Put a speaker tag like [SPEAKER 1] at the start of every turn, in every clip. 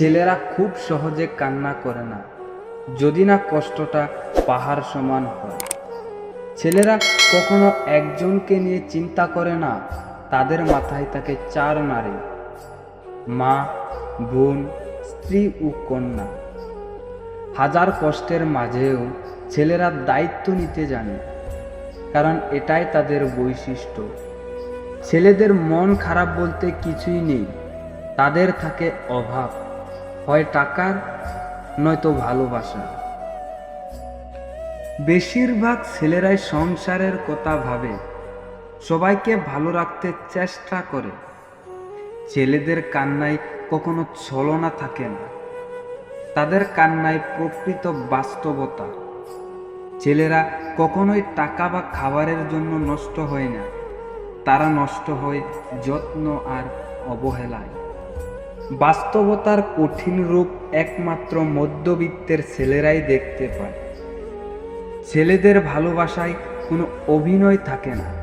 [SPEAKER 1] ছেলেরা খুব সহজে কান্না করে না, যদি না কষ্টটা পাহাড় সমান হয়। ছেলেরা কখনো একজনকে নিয়ে চিন্তা করে না, তাদের মাথায় তাকে চার নারী মা, বোন, স্ত্রী ও কন্যা। হাজার কষ্টের মাঝেও ছেলেরা দায়িত্ব নিতে জানে, কারণ এটাই তাদের বৈশিষ্ট্য। ছেলেদের মন খারাপ বলতে কিছুই নেই, তাদের থাকে অভাব। হয় টাকার, নয়তো ভালোবাসা বেশিরভাগ ছেলেরাই সংসারের কথা ভাবে, সবাইকে ভালো রাখতে চেষ্টা করে। ছেলেদের কান্নায় কখনো ছলনা থাকে না। তাদের কান্নায় প্রকৃত বাস্তবতা। ছেলেরা কখনোই টাকা বা খাবারের জন্য নষ্ট হয় না। তারা নষ্ট হয় যত্ন আর অবহেলায়। বাস্তবতার কঠিন রূপ একমাত্র মধ্যবিত্তের ছেলেরাই দেখতে পায়। ছেলেদের ভালোবাসায় কোনো অভিনয় থাকে না।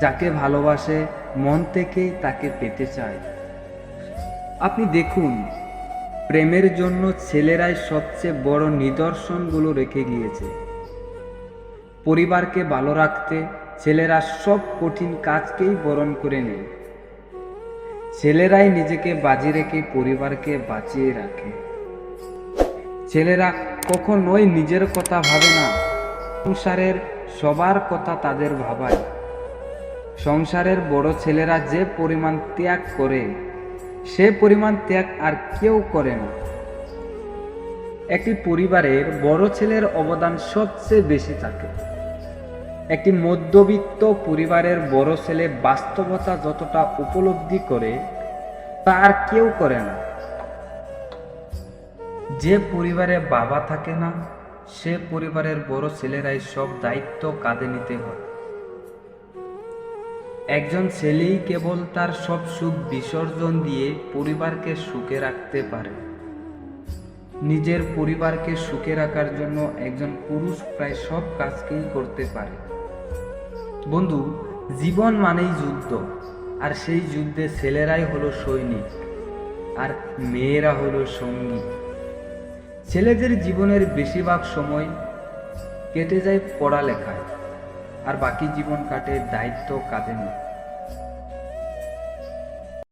[SPEAKER 1] যাকে ভালোবাসে, মন থেকেই তাকে পেতে চায়। আপনি দেখুন, প্রেমের জন্য ছেলেরাই সবচেয়ে বড় নিদর্শনগুলো রেখে গিয়েছে। পরিবারকে ভালো রাখতে ছেলেরা সব কঠিন কাজকেই বরণ করে নেয়। ছেলেরাই নিজেকে বাজি রেখে পরিবারকে বাঁচিয়ে রাখে। ছেলেরা কখনোই নিজের কথা ভাবে না। সংসারের সবার কথা তাদের ভাবায়। সংসারের বড় ছেলেরা যে পরিমাণ ত্যাগ করে, সে পরিমাণ ত্যাগ আর কেউ করে না। একটি পরিবারের বড় ছেলের অবদান সবচেয়ে বেশি থাকে একটি মধ্যবিত্ত পরিবারের বড় ছেলে বাস্তবতা যতটা উপলব্ধি করে, তা আর কেউ করে না। যে পরিবারে বাবা থাকে না, সে পরিবারের বড় ছেলেরাই সব দায়িত্ব কাঁধে নিতে হয়। একজন ছেলেই কেবল তার সব সুখ বিসর্জন দিয়ে পরিবারকে সুখে রাখতে পারে। নিজের পরিবারকে সুখে রাখার জন্য একজন পুরুষ প্রায় সব কাজকেই করতে পারে। বন্ধু, জীবন মানেই যুদ্ধ, আর সেই যুদ্ধে ছেলেরাই হলো সৈনিক, আর মেয়েরা হলো সঙ্গী। ছেলেদের জীবনের বেশিরভাগ সময় কেটে যায় পড়ালেখায়, আর বাকি জীবন কাটে দায়িত্ব কাঁধে নিয়ে।